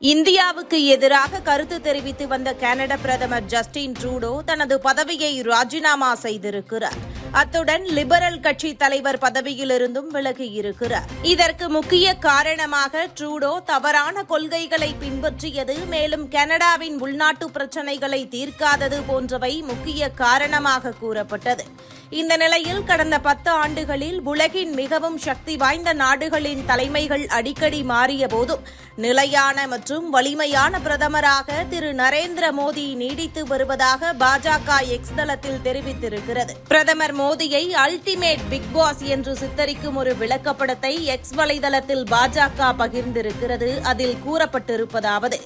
இந்தியாவுக்கு எதிராக கருத்து தெரிவித்து வந்த கனடா பிரதமர் ஜஸ்டின் ட்ரூடோ தனது பதவியை ராஜினாமா செய்திருக்கிறார். அத்துடன் லிபரல் கட்சி தலைவர் பதவியிலிருந்தும் விலகியிருக்கிறார். இதற்கு முக்கிய காரணமாக ட்ரூடோ தவறான கொள்கைகளை பின்பற்றியது மேலும் கனடாவின் உள்நாட்டு பிரச்சினைகளை தீர்க்காதது போன்றவை முக்கிய காரணமாக கூறப்பட்டது. இந்த நிலையில் கடந்த பத்து ஆண்டுகளில் உலகின் மிகவும் சக்தி வாய்ந்த நாடுகளின் தலைமைகள் அடிக்கடி மாறிய போதும் நிலையான மற்றும் வலிமையான பிரதமராக திரு நரேந்திர மோடி நீடித்து வருவதாக பாஜக எக்ஸ் தளத்தில் தெரிவித்திருக்கிறது. பிரதமர் மோடியை அல்டிமேட் பிக் பாஸ் என்று சித்தரிக்கும் ஒரு விளக்கப்படத்தை எக்ஸ் வலைதளத்தில் பாஜக பகிர்ந்திருக்கிறது. அதில் கூறப்பட்டிருப்பதாவது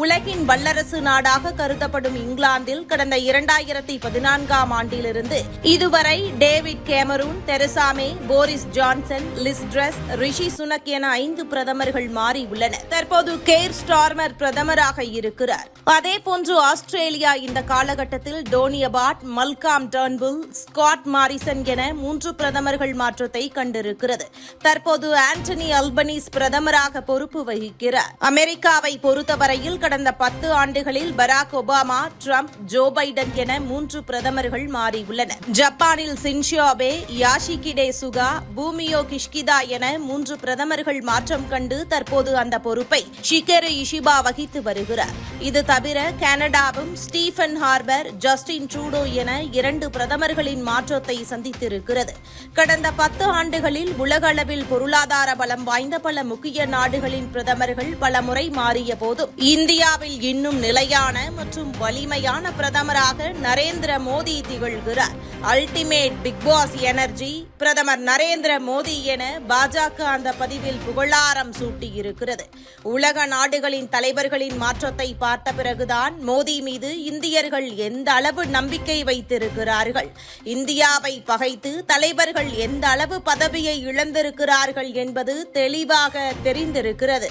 உலகின் வல்லரசு நாடாக கருதப்படும் இங்கிலாந்தில் கடந்த இரண்டாயிரத்தி பதினான்காம் ஆண்டிலிருந்து இதுவரை David Cameron Theresa May Boris Johnson Liz Truss Rishi Sunak என ஐந்து பிரதமர்கள் மாறியுள்ளனர் தற்போது கேர் ஸ்டார்மர் பிரதமராக இருக்கிறார். அதேபோன்று ஆஸ்திரேலியா இந்த காலகட்டத்தில் Tony Abbott Malcolm Turnbull Scott Morrison என மூன்று பிரதமர்கள் மாற்றத்தை கண்டிருக்கிறது. தற்போது ஆண்டனி அல்பனீஸ் பிரதமராக பொறுப்பு வகிக்கிறார். அமெரிக்காவை பொறுத்தவரையில் கடந்த பத்து ஆண்டுகளில் Barack Obama Trump Joe Biden என மூன்று பிரதமர்கள் மாறியுள்ளனர். ஜப்பானில் சின்ஷியாபே யாஷிகிடே சுகா பூமியோ கிஷ்கிதா என மூன்று பிரதமர்கள் மாற்றம் கண்டு தற்போது அந்த பொறுப்பை ஷிகேரு இஷிபா வகித்து வருகிறார். இது தவிர கனடாவும் ஸ்டீஃபன் ஹார்பர் ஜஸ்டின் ட்ரூடோ என இரண்டு பிரதமர்களின் மாற்றத்தை சந்தித்திருக்கிறது. கடந்த பத்து ஆண்டுகளில் உலகளவில் பொருளாதார பலம் வாய்ந்த பல முக்கிய நாடுகளின் பிரதமர்கள் பல முறை மாறிய போதும் இந்தியாவில் இன்னும் நிலையான மற்றும் வலிமையான பிரதமராக நரேந்திர மோடி திகழ்கிறார். அல்டிமேட் பிக் பாஸ் எனர்ஜி பிரதமர் நரேந்திர மோடி என பாஜக அந்த பதிவில் புகழாரம் சூட்டியிருக்கிறது. உலக நாடுகளின் தலைவர்களின் மாற்றத்தை பார்த்த பிறகுதான் மோடி மீது இந்தியர்கள் எந்த அளவு நம்பிக்கை வைத்திருக்கிறார்கள்? இந்தியாவை பகைத்து தலைவர்கள் எந்த அளவு பதவியை இழந்திருக்கிறார்கள் என்பது தெளிவாக தெரிந்திருக்கிறது.